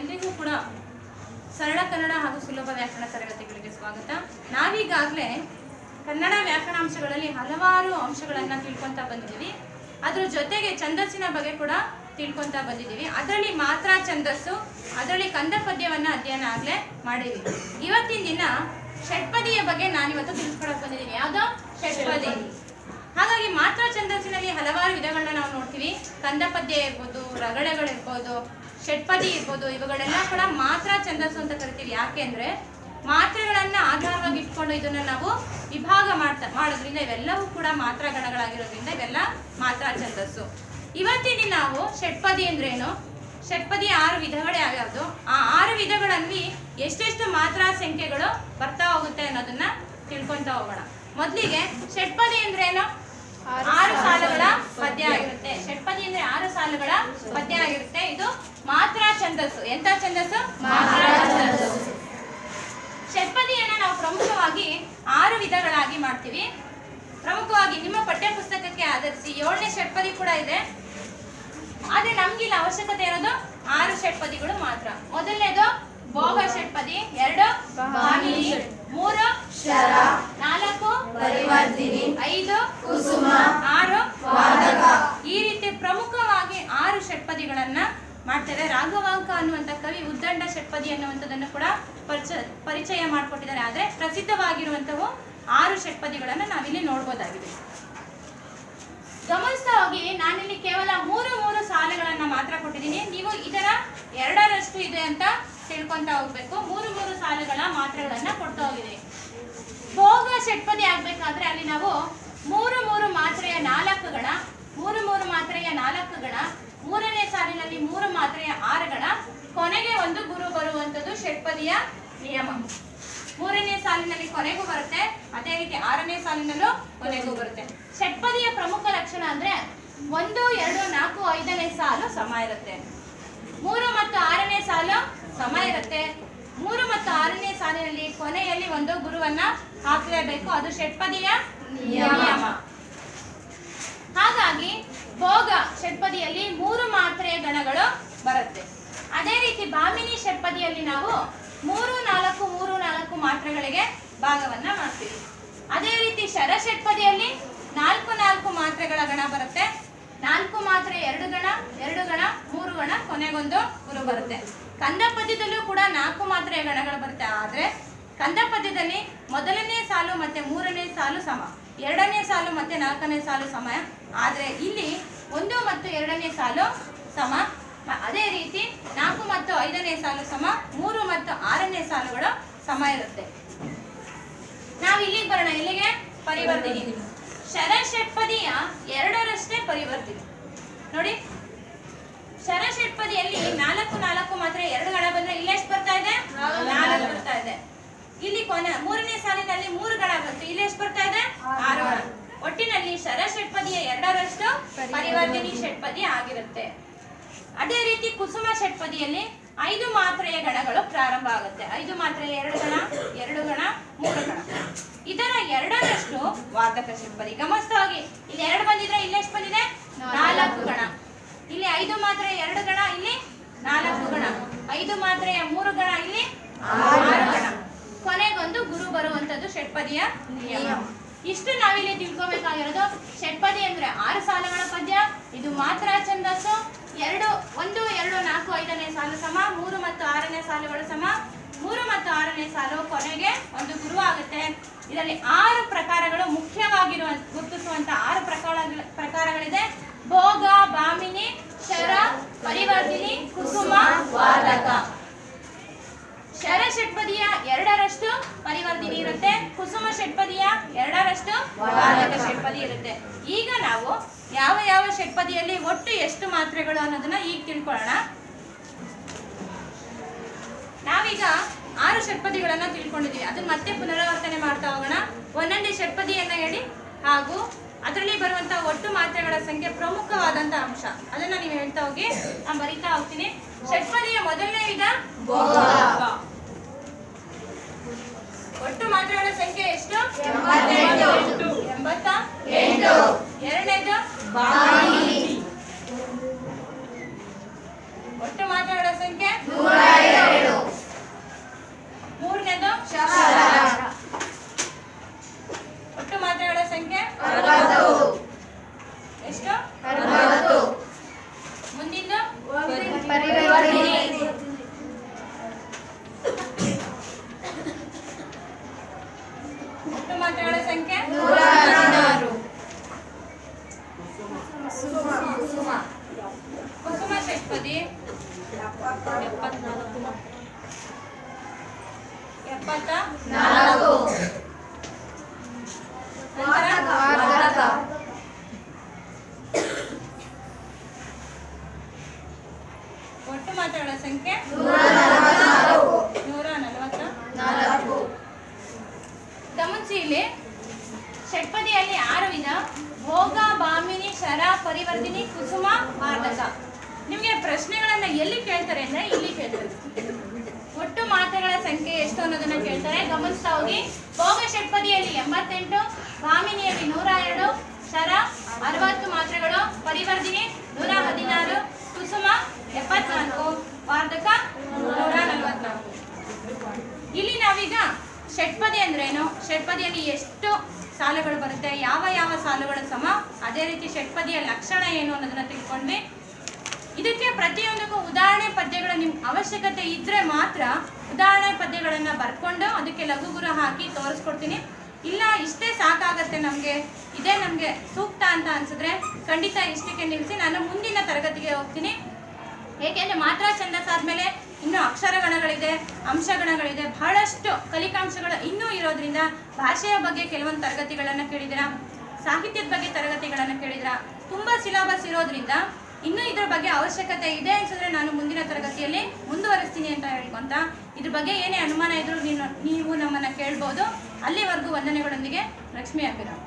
ಎಲ್ರಿಗೂ ಕೂಡ ಸರಳ ಕನ್ನಡ ಹಾಗೂ ಸುಲಭ ವ್ಯಾಕರಣ ತರಗತಿಗಳಿಗೆ ಸ್ವಾಗತ. ನಾವೀಗಾಗಲೇ ಕನ್ನಡ ವ್ಯಾಕರಣಾಂಶಗಳಲ್ಲಿ ಹಲವಾರು ಅಂಶಗಳನ್ನು ತಿಳ್ಕೊತಾ ಬಂದಿದ್ದೀವಿ. ಅದರ ಜೊತೆಗೆ ಛಂದಸ್ಸಿನ ಬಗ್ಗೆ ಕೂಡ ತಿಳ್ಕೊತಾ ಬಂದಿದ್ದೀವಿ. ಅದರಲ್ಲಿ ಮಾತ್ರ ಛಂದಸ್ಸು, ಅದರಲ್ಲಿ ಕಂದ ಪದ್ಯವನ್ನು ಅಧ್ಯಯನ ಆಗಲೇ ಮಾಡಿದ್ವಿ ಇವತ್ತಿನ ದಿನ ಷಟ್ಪದಿಯ ಬಗ್ಗೆ ನಾನಿವತ್ತು ತಿಳ್ಸ್ಕೊಳಕ್ ಬಂದಿದ್ದೀನಿ. ಯಾವುದೋ? ಷಟ್ಪದಿ. ಹಾಗಾಗಿ ಮಾತ್ರ ಛಂದಸ್ಸಿನಲ್ಲಿ ಹಲವಾರು ವಿಧಗಳನ್ನ ನಾವು ನೋಡ್ತೀವಿ. ಕಂದ ಪದ್ಯ ಇರ್ಬೋದು, ರಗಳೆಗಳಿರ್ಬೋದು ಷಟ್ಪದಿ ಇರ್ಬೋದು ಇವುಗಳೆಲ್ಲ ಕೂಡ ಮಾತ್ರ ಛಂದಸ್ಸು ಅಂತ ಕರಿತೀವಿ. ಯಾಕೆಂದ್ರೆ ಮಾತ್ರೆಗಳನ್ನ ಆಧಾರವಾಗಿ ಇಟ್ಕೊಂಡು ಇದನ್ನ ನಾವು ವಿಭಾಗ ಮಾಡ್ತಾ, ಮಾಡೋದ್ರಿಂದ ಇವೆಲ್ಲವೂ ಕೂಡ ಮಾತ್ರ ಗಣಗಳಾಗಿರೋದ್ರಿಂದ ಇವೆಲ್ಲ ಮಾತ್ರ ಛಂದಸ್ಸು. ಇವತ್ತಿನ ನಾವು ಷಟ್ಪದಿ ಅಂದ್ರೇನು? ಷಟ್ಪದಿ ಆರು ವಿಧಗಳೇ ಯಾವ್ಯಾವುದು ಆ ಆರು ವಿಧಗಳಲ್ಲಿ ಎಷ್ಟೆಷ್ಟು ಮಾತ್ರ ಸಂಖ್ಯೆಗಳು ಬರ್ತಾ ಹೋಗುತ್ತೆ ಅನ್ನೋದನ್ನ ತಿಳ್ಕೊಂತ ಹೋಗೋಣ. ಮೊದಲಿಗೆ ಷಟ್ಪದಿ ಅಂದ್ರೇನು ಆರು ಸಾಲುಗಳ ಪದ್ಯ ಆಗಿರುತ್ತೆ ಷಟ್ಪದಿ ಅಂದ್ರೆ ಆರು ಸಾಲುಗಳ ಪದ್ಯ ಆಗಿರುತ್ತೆ ಇದು ಮಾತ್ರ ಛಂದಸ್ಸು. ಎಂತ ಛಂದಸ್ಸು? ಷಟ್ಪದಿಯನ್ನ ನಾವು ಪ್ರಮುಖವಾಗಿ ಆರು ವಿಧಗಳಾಗಿ ಮಾಡ್ತೀವಿ. ಪ್ರಮುಖವಾಗಿ ನಿಮ್ಮ ಪಠ್ಯ ಪುಸ್ತಕಕ್ಕೆ ಆಧರಿಸಿ ಏಳನೇ ಷಟ್ಪದಿ ಕೂಡ ಇದೆ. ಆದ್ರೆ ನಮ್ಗಿಲ್ಲ ಅವಶ್ಯಕತೆ ಇರೋದು ಆರು ಷಟ್ಪದಿಗಳು ಮಾತ್ರ. ಮೊದಲನೇದು ಭೋಗ ಷಟ್ಪದಿ ಎರಡು ಮೂರು ಶರ ನಾಲ್ಕು ಪರಿವರ್ತಿನಿ ಐದು ಕುಸುಮ ಆರು ವಾದಕ ಈ ರೀತಿ ಪ್ರಮುಖವಾಗಿ ಆರು ಷಟ್ಪದಿಗಳನ್ನ ಮಾಡ್ತಾರೆ ರಾಘವಾಂಕ ಅನ್ನುವಂಥ ಕವಿ ಉದ್ದಂಡ ಷಟ್ಪದಿ ಅನ್ನುವಂಥದ್ದನ್ನು ಕೂಡ ಪರಿಚಯ ಪರಿಚಯ ಮಾಡಿಕೊಟ್ಟಿದ್ದಾರೆ. ಆದರೆ ಪ್ರಸಿದ್ಧವಾಗಿರುವಂಥವು ಆರು ಷಟ್ಪದಿಗಳನ್ನು ನಾವಿಲ್ಲಿ ನೋಡ್ಬೋದಾಗಿದೆ. ಗಮನಿಸ್ತಾ ಹೋಗಿ, ನಾನಿಲ್ಲಿ ಕೇವಲ ಮೂರು ಮೂರು ಸಾಲುಗಳನ್ನು ಮಾತ್ರ ಕೊಟ್ಟಿದ್ದೀನಿ. ನೀವು ಇದರ ಎರಡರಷ್ಟು ಇದೆ ಅಂತ ತಿಳ್ಕೊಂತ ಹೋಗ್ಬೇಕು. ಮೂರು ಮೂರು ಸಾಲುಗಳ ಮಾತ್ರೆಗಳನ್ನ ಕೊಡ್ತಾ ಹೋಗಿದೆ. ಭೋಗ ಷಟ್ಪದಿ ಆಗ್ಬೇಕಾದ್ರೆ ಅಲ್ಲಿ ನಾವು ಮೂರು ಮೂರು ಮಾತ್ರೆಯ ನಾಲ್ಕುಗಳ, ಮೂರು ಮೂರು ಮಾತ್ರೆಯ ನಾಲ್ಕು ಗಣ ಮೂರನೇ ಸಾಲಿನಲ್ಲಿ ಮೂರು ಮಾತ್ರೆಯ ಆರುಗಳ ಕೊನೆಗೆ ಒಂದು ಗುರು ಬರುವಂತದ್ದು ಷಟ್ಪದಿಯ ನಿಯಮ. ಮೂರನೇ ಸಾಲಿನಲ್ಲಿ ಕೊನೆಗೂ ಬರುತ್ತೆ, ಅದೇ ರೀತಿ ಆರನೇ ಸಾಲಿನಲ್ಲೂ ಕೊನೆಗೂ ಬರುತ್ತೆ. ಷಟ್ಪದಿಯ ಪ್ರಮುಖ ಲಕ್ಷಣ ಅಂದ್ರೆ ಒಂದು, ಎರಡು, ನಾಲ್ಕು, ಐದನೇ ಸಾಲು ಸಮ ಇರುತ್ತೆ. ಮೂರು ಮತ್ತು ಆರನೇ ಸಾಲು ಸಮ ಇರುತ್ತೆ. ಮೂರು ಮತ್ತು ಆರನೇ ಸಾಲಿನಲ್ಲಿ ಕೊನೆಯಲ್ಲಿ ಒಂದು ಗುರುವನ್ನ ಹಾಕಲೇಬೇಕು, ಅದು ಷಟ್ಪದಿಯ ನಿಯಮ. ಹಾಗಾಗಿ ಭೋಗ ಷಟ್ಪದಿಯಲ್ಲಿ ಮೂರು ಮಾತ್ರೆಯ ಗಣಗಳು ಬರುತ್ತೆ. ಅದೇ ರೀತಿ ಭಾಮಿನಿ ಷಟ್ಪದಿಯಲ್ಲಿ ನಾವು ಮೂರು, ನಾಲ್ಕು ಮೂರು, ನಾಲ್ಕು ಮಾತ್ರೆಗಳಿಗೆ ಭಾಗವನ್ನ ಮಾಡ್ತೀವಿ. ಅದೇ ರೀತಿ ಶರ ಷಟ್ಪದಿಯಲ್ಲಿ ನಾಲ್ಕು ನಾಲ್ಕು ಮಾತ್ರೆಗಳ ಗಣ ಬರುತ್ತೆ. ನಾಲ್ಕು ಮಾತ್ರೆ ಎರಡು ಗಣ ಎರಡು ಗಣ, ಮೂರು ಗಣ, ಕೊನೆಗೊಂದು ಗುರು ಬರುತ್ತೆ. ಕಂದ ಪದ್ಯದಲ್ಲೂ ಕೂಡ ನಾಲ್ಕು ಮಾತ್ರೆಯ ಗಣಗಳು ಬರುತ್ತೆ. ಆದ್ರೆ ಕಂದ ಪದ್ಯದಲ್ಲಿ ಮೊದಲನೇ ಸಾಲು ಮತ್ತೆ ಮೂರನೇ ಸಾಲು ಸಮ. ಎರಡನೇ ಸಾಲು ಮತ್ತೆ ನಾಲ್ಕನೇ ಸಾಲು ಸಮ ಆದ್ರೆ ಇಲ್ಲಿ ಒಂದು ಮತ್ತು ಎರಡನೇ ಸಾಲು ಸಮ. ಅದೇ ರೀತಿ ನಾಲ್ಕು ಮತ್ತು ಐದನೇ ಸಾಲು ಸಮ ಮೂರು ಮತ್ತು ಆರನೇ ಸಾಲುಗಳು ಸಮ ಇರುತ್ತೆ. ನಾವು ಇಲ್ಲಿಗೆ ಬರೋಣ ಇಲ್ಲಿಗೆ ಪರಿವರ್ತಿನಿ. ಶರಷಟ್ಪದಿಯ ಎರಡರಷ್ಟೇ ಪರಿವರ್ತಿ ನೋಡಿ ಶರಷಟ್ಪದಿಯಲ್ಲಿ ನಾಲ್ಕು ನಾಲ್ಕು ಮಾತ್ರ ಎರಡು ಗಣ ಬಂದ್ರೆ ಇಲ್ಲಿ ಎಷ್ಟು ಬರ್ತಾ ಇದೆ? ನಾಲ್ಕು ಬರ್ತಾ ಇದೆ. ಇಲ್ಲಿ ಕೊನೆ ಮೂರನೇ ಸಾಲಿನಲ್ಲಿ ಮೂರು ಗಣ ಬಂತು ಇಲ್ಲಿ ಎಷ್ಟು ಬರ್ತಾ ಇದೆ ಆರು ಗಣ ಒಟ್ಟಿನಲ್ಲಿ ಸರ ಷಟ್ಪದಿಯ ಎರಡರಷ್ಟು ಪರಿವರ್ತಿನಿ ಷಟ್ಪದಿ ಆಗಿರುತ್ತೆ. ಅದೇ ರೀತಿ ಕುಸುಮ ಷಟ್ಪದಿಯಲ್ಲಿ ಐದು ಮಾತ್ರೆಯ ಗಣಗಳು ಪ್ರಾರಂಭ ಆಗುತ್ತೆ. ಐದು ಮಾತ್ರೆಯ ಎರಡು ಗಣ ಎರಡು ಗಣ ಮೂರು ಗಣ. ಇದರ ಎರಡರಷ್ಟು ವಾದಕ ಷಟ್ಪದಿ ಗಮಸ್ತವಾಗಿ ಇಲ್ಲಿ ಎರಡು ಬಂದಿದ್ರೆ ಇಲ್ಲಿ ಎಷ್ಟು ಬಂದಿದೆ? ನಾಲ್ಕು ಗಣ. ಇಲ್ಲಿ ಐದು ಮಾತ್ರೆ ಎರಡು ಗಣ ಇಲ್ಲಿ ನಾಲ್ಕು ಗಣ. ಐದು ಮಾತ್ರೆಯ ಮೂರು ಗಣ ಇಲ್ಲಿ ಆರು ಗಣ. ಕೊನೆಗೊಂದು ಗುರು ಬರುವಂತದ್ದು ಷಟ್ಪದಿಯ ನಿಯಮ. ಇಷ್ಟು ನಾವಿಲ್ಲಿ ತಿಳ್ಕೊಬೇಕಾಗಿರೋದು ಷಟ್ಪದಿ ಅಂದ್ರೆ ಆರು ಸಾಲಗಳ ಪದ್ಯ. ಇದು ಮಾತ್ರ ಛಂದಸ್ಸು. ಎರಡು, ಒಂದು, ಎರಡು, ನಾಲ್ಕು, ಐದನೇ ಸಾಲು ಸಮ, ಮೂರು ಮತ್ತು ಆರನೇ ಸಾಲುಗಳು ಸಮ. ಮೂರು ಮತ್ತು ಆರನೇ ಸಾಲು ಕೊನೆಗೆ ಒಂದು ಗುರು ಆಗುತ್ತೆ. ಇದರಲ್ಲಿ ಆರು ಪ್ರಕಾರಗಳು ಮುಖ್ಯವಾಗಿರುವ ಗುರುತಿಸುವಂತ ಆರು ಪ್ರಕಾರ ಪ್ರಕಾರಗಳಿದೆ. ಭೋಗ, ಬಾಮಿನಿ, ಶರ, ಪರಿವರ್ತಿನಿ, ಕುಸುಮ ವಾದಕ ಶರ ಷಟ್ಪದಿಯ ಎರಡರಷ್ಟು ಪರಿವರ್ತಿನಿ ಕುಸುಮ ಷಟ್ಪದಿಯ ಎರಡರಷ್ಟು ವಾದಕ ಷಟ್ಪದಿ ಇರುತ್ತೆ. ಈಗ ನಾವು ಯಾವ ಯಾವ ಷಟ್ಪದಿಯಲ್ಲಿ ಒಟ್ಟು ಎಷ್ಟು ಮಾತ್ರೆಗಳು ಅನ್ನೋದನ್ನ ಈಗ ತಿಳ್ಕೊಳ್ಳೋಣ. ನಾವೀಗ ಆರು ಷಟ್ಪದಿಗಳನ್ನ ತಿಳ್ಕೊಂಡಿದೀವಿ ಅದನ್ನ ಮತ್ತೆ ಪುನರಾವರ್ತನೆ ಮಾಡ್ತಾ ಹೋಗೋಣ. ಒಂದೊಂದೇ ಷಟ್ಪದಿಯನ್ನ ಹೇಳಿ. ಹಾಗೂ ಅದರಲ್ಲಿ ಬರುವಂತಹ ಒಟ್ಟು ಮಾತ್ರೆಗಳ ಸಂಖ್ಯೆ ಪ್ರಮುಖವಾದಂತಹ ಅಂಶ. ಅದನ್ನ ನೀವು ಹೇಳ್ತಾ ಹೋಗಿ, ನಾನು ಬರಿತಾ ಹೋಗ್ತೀನಿ. ಷಟ್ಪದಿಯ ಮೊದಲನೇ ವಿಧ. ಒಟ್ಟು ಮಾತ್ರೆಗಳ ಸಂಖ್ಯೆ ಎಷ್ಟು. ಎಂಬತ್ತ ಎಂಟು. ಎರಡನೇದು సంఖ్య ಕುಸುಮ ಷಟ್ಪದಿ ಎಪ್ಪತ್ನಾಲ್ಕು ಎಪ್ಪತ್ತ ನಾಲ್ಕು ಒಟ್ಟು ಮಾತಾಡೋ ಸಂಖ್ಯೆ ನೂರ ನಲವತ್ತ ನಾಲ್ಕು ಗಮನಿಸಿ ಇಲ್ಲಿ ಷಟ್ಪದಿಯಲ್ಲಿ ಆರು ವಿಧ ಭೋಗ ಭಾಮಿನಿ ಶರ ಪರಿವರ್ತಿನಿ ಕುಸುಮ ಮಾರ್ಗಕ ನಿಮಗೆ ಪ್ರಶ್ನೆಗಳನ್ನ ಎಲ್ಲಿ ಕೇಳ್ತಾರೆ ಅಂದ್ರೆ ಇಲ್ಲಿ ಕೇಳ್ತಾರೆ. ಒಟ್ಟು ಮಾತ್ರೆಗಳ ಸಂಖ್ಯೆ ಎಷ್ಟು ಅನ್ನೋದನ್ನ ಕೇಳ್ತಾರೆ. ಗಮನಿಸ್ತಾ ಹೋಗಿ. ಭೋಗ ಷಟ್ಪದಿಯಲ್ಲಿ ಎಂಬತ್ತೆಂಟು ಭಾಮಿನಿಯಲ್ಲಿ ನೂರ ಎರಡು ಶರ ಅರವತ್ತು ಮಾತ್ರೆಗಳು ಪರಿವರ್ತಿನಿ ನೂರ ಹದಿನಾರು, ಕುಸುಮ ಎಪ್ಪತ್ನಾಲ್ಕು ವಾರ್ಧಕ ನೂರ ನಲವತ್ನಾಲ್ಕು. ಇಲ್ಲಿ ನಾವೀಗ ಷಟ್ಪದಿ ಅಂದ್ರೇನು? ಷಟ್ಪದಿಯಲ್ಲಿ ಎಷ್ಟು ಸಾಲುಗಳು ಬರುತ್ತೆ. ಯಾವ ಯಾವ ಸಾಲುಗಳು ಸಮ? ಅದೇ ರೀತಿ ಷಟ್ಪದಿಯ ಲಕ್ಷಣ ಏನು ಅನ್ನೋದನ್ನ ತಿಳ್ಕೊಂಡ್ವಿ. ಇದಕ್ಕೆ ಪ್ರತಿಯೊಂದಕ್ಕೂ ಉದಾಹರಣೆ ಪದ್ಯಗಳ ನಿಮ್ ಅವಶ್ಯಕತೆ ಇದ್ರೆ ಮಾತ್ರ ಉದಾಹರಣೆ ಪದ್ಯಗಳನ್ನ ಬರ್ಕೊಂಡು ಅದಕ್ಕೆ ಲಘುಗುರು ಹಾಕಿ ತೋರಿಸ್ಕೊಡ್ತೀನಿ. ಇಲ್ಲ, ಇಷ್ಟೇ ಸಾಕಾಗತ್ತೆ ನಮಗೆ. ಇದೇ ನಮಗೆ ಸೂಕ್ತ ಅಂತ ಅನ್ಸಿದ್ರೆ ಖಂಡಿತ ಇಷ್ಟಕ್ಕೆ ನಿಲ್ಲಿಸಿ ನಾನು ಮುಂದಿನ ತರಗತಿಗೆ ಹೋಗ್ತೀನಿ. ಏಕೆಂದ್ರೆ ಮಾತ್ರ ಛಂದಸ್ ಆದ್ಮೇಲೆ ಇನ್ನು ಅಕ್ಷರಗಣಗಳಿದೆ, ಅಂಶಗಣಗಳಿದೆ, ಬಹಳಷ್ಟು ಕಲಿಕಾಂಶಗಳು ಇನ್ನೂ ಇರೋದ್ರಿಂದ ಭಾಷೆಯ ಬಗ್ಗೆ ಕೆಲವೊಂದು ತರಗತಿಗಳನ್ನು ಕೇಳಿದಿರಾ ಸಾಹಿತ್ಯದ ಬಗ್ಗೆ ತರಗತಿಗಳನ್ನು ಕೇಳಿದಿರಾ ತುಂಬಾ ಸಿಲೆಬಸ್ ಇರೋದ್ರಿಂದ ಇನ್ನೂ ಇದ್ರ ಬಗ್ಗೆ ಅವಶ್ಯಕತೆ ಇದೆ ಅನ್ಸಿದ್ರೆ ನಾನು ಮುಂದಿನ ತರಗತಿಯಲ್ಲಿ ಮುಂದುವರಿಸ್ತೀನಿ ಅಂತ ಹೇಳ್ಕೊಂತ, ಇದ್ರ ಬಗ್ಗೆ ಏನೇ ಅನುಮಾನ ಇದ್ರೂ ನೀವು ನಮ್ಮನ್ನ ಕೇಳ್ಬೋದು. ಅಲ್ಲಿವರೆಗೂ ವಂದನೆಗಳೊಂದಿಗೆ ಲಕ್ಷ್ಮಿ ಅಭಿರಾಮ್